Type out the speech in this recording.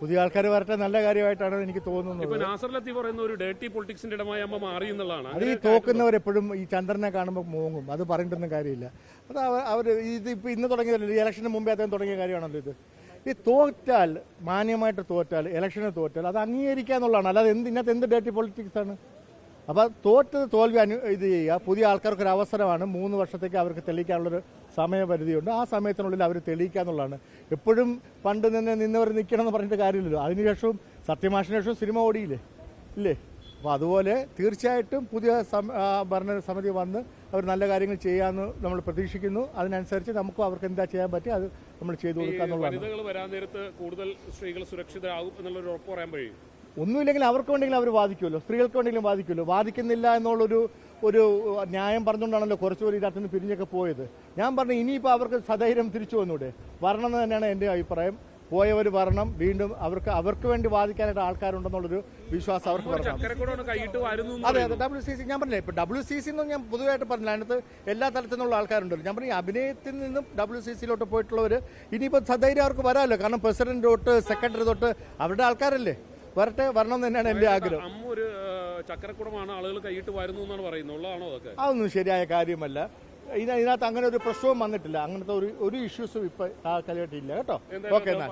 പുതിയ ആൾക്കാർ വരട്ടെ നല്ല കാര്യമായിട്ടാണ് എനിക്ക് തോന്നുന്നത്. ഇപ്പൊ നാസർ ലത്തീഫ് പറയുന്ന ഒരു ഡേർട്ടി പൊളിറ്റിക്സിന്റെ ഇടമായി അമ്മ മാറി എന്നുള്ളതാണ്. അത് ഈ തോക്കുന്നവരെപ്പോഴും ഈ ചന്ദ്രനെ കാണുമ്പോൾ മോങ്ങും. അത് പറഞ്ഞിട്ടൊന്നും കാര്യമില്ല. അത് അവ- അവർ ഇത് ഇപ്പൊ ഇന്ന് തുടങ്ങിയതല്ല? ഈ ഇലക്ഷന് മുമ്പേ അദ്ദേഹം തുടങ്ങിയ കാര്യമാണല്ലോ ഇത്. ഈ തോറ്റാൽ മാന്യമായിട്ട് തോറ്റാൽ ഇലക്ഷന് തോറ്റാൽ അത് അംഗീകരിക്കുക എന്നുള്ളതാണ് അല്ലാതെ എന്ത് ഇതിനകത്ത് എന്ത് ഡേർട്ടി പൊളിറ്റിക്സ് ആണ്? അപ്പോൾ തോറ്റത് തോൽവി അനു ഇത് ചെയ്യുക. പുതിയ ആൾക്കാർക്ക് ഒരു അവസരമാണ്. മൂന്ന് വർഷത്തേക്ക് അവർക്ക് തെളിയിക്കാനുള്ളൊരു സമയപരിധിയുണ്ട്. ആ സമയത്തിനുള്ളിൽ അവർ തെളിയിക്കുക എന്നുള്ളതാണ്. എപ്പോഴും പണ്ട് നിന്ന് നിന്നവർ നിൽക്കണം എന്ന് പറഞ്ഞിട്ട് കാര്യമില്ലല്ലോ. അതിനുശേഷവും സത്യമാഷിന് ശേഷവും സിനിമ ഓടിയില്ലേ? ഇല്ലേ? അപ്പോൾ അതുപോലെ തീർച്ചയായിട്ടും പുതിയ സം- ഭരണ സമിതി വന്ന് അവർ നല്ല കാര്യങ്ങൾ ചെയ്യാമെന്ന് നമ്മൾ പ്രതീക്ഷിക്കുന്നു. അതിനനുസരിച്ച് നമുക്ക് അവർക്ക് എന്താ ചെയ്യാൻ പറ്റുക അത് നമ്മൾ ചെയ്തു കൊടുക്കുക എന്നുള്ളതാണ്. വനിതകൾ വരാൻ നേരത്ത് കൂടുതൽ സ്ത്രീകൾ സുരക്ഷിതരാകും എന്നുള്ളൊരു ഉറപ്പ് പറയാൻ കഴിയും. ഒന്നുമില്ലെങ്കിൽ അവർക്ക് വേണ്ടെങ്കിലും അവർ വാദിക്കുമല്ലോ. സ്ത്രീകൾക്ക് വേണ്ടെങ്കിലും വാദിക്കുമല്ലോ. വാദിക്കുന്നില്ല എന്നുള്ളൊരു ഒരു ന്യായം പറഞ്ഞുകൊണ്ടാണല്ലോ കുറച്ചുപേർ ഇതിനകത്ത് നിന്ന് പിരിഞ്ഞൊക്കെ പോയത്. ഞാൻ പറഞ്ഞു ഇനിയിപ്പോൾ അവർക്ക് സധൈര്യം തിരിച്ചു വന്നൂടെ? വരണം എന്ന് തന്നെയാണ് എന്റെ അഭിപ്രായം. പോയവർ വരണം. വീണ്ടും അവർക്ക് അവർക്ക് വേണ്ടി വാദിക്കാനായിട്ട് ആൾക്കാരുണ്ടെന്നുള്ളൊരു വിശ്വാസം അവർക്ക് പറഞ്ഞു അതെ അതെ. ഡബ്ല്യു സി സി ഞാൻ പറഞ്ഞില്ല ഇപ്പൊ ഡബ്ല്യു സി സി എന്ന് ഞാൻ പൊതുവായിട്ട് പറഞ്ഞില്ല. അതിനകത്ത് എല്ലാ തലത്തിൽ നിന്നുള്ള ആൾക്കാരുണ്ടല്ലോ. ഞാൻ പറഞ്ഞു അഭിനയത്തിൽ നിന്നും ഡബ്ല്യു സി സിയിലോട്ട് പോയിട്ടുള്ളവർ ഇനിയിപ്പോൾ സധൈര്യം അവർക്ക് വരാമല്ലോ. കാരണം പ്രസിഡന്റ് തൊട്ട് സെക്രട്ടറി തൊട്ട് അവരുടെ ആൾക്കാരല്ലേ? വരട്ടെ വരണം തന്നെയാണ് എന്റെ ആഗ്രഹം. അമ്മ ഒരു ആ, ചക്കരക്കുടമാണ് ആളുകൾ കൈയിട്ട് വരുന്നു എന്നാണ് പറയുന്നത്. ഉള്ളതാണോ അതൊക്കെ? അതൊന്നും ശരിയായ കാര്യമല്ല. ഇതിന- ഇതിനകത്ത് അങ്ങനെ ഒരു പ്രശ്നവും വന്നിട്ടില്ല. അങ്ങനത്തെ ഒരു ഒരു ഇഷ്യൂസും ഇപ്പൊ ഇല്ല കേട്ടോ? ഓക്കെ എന്നാൽ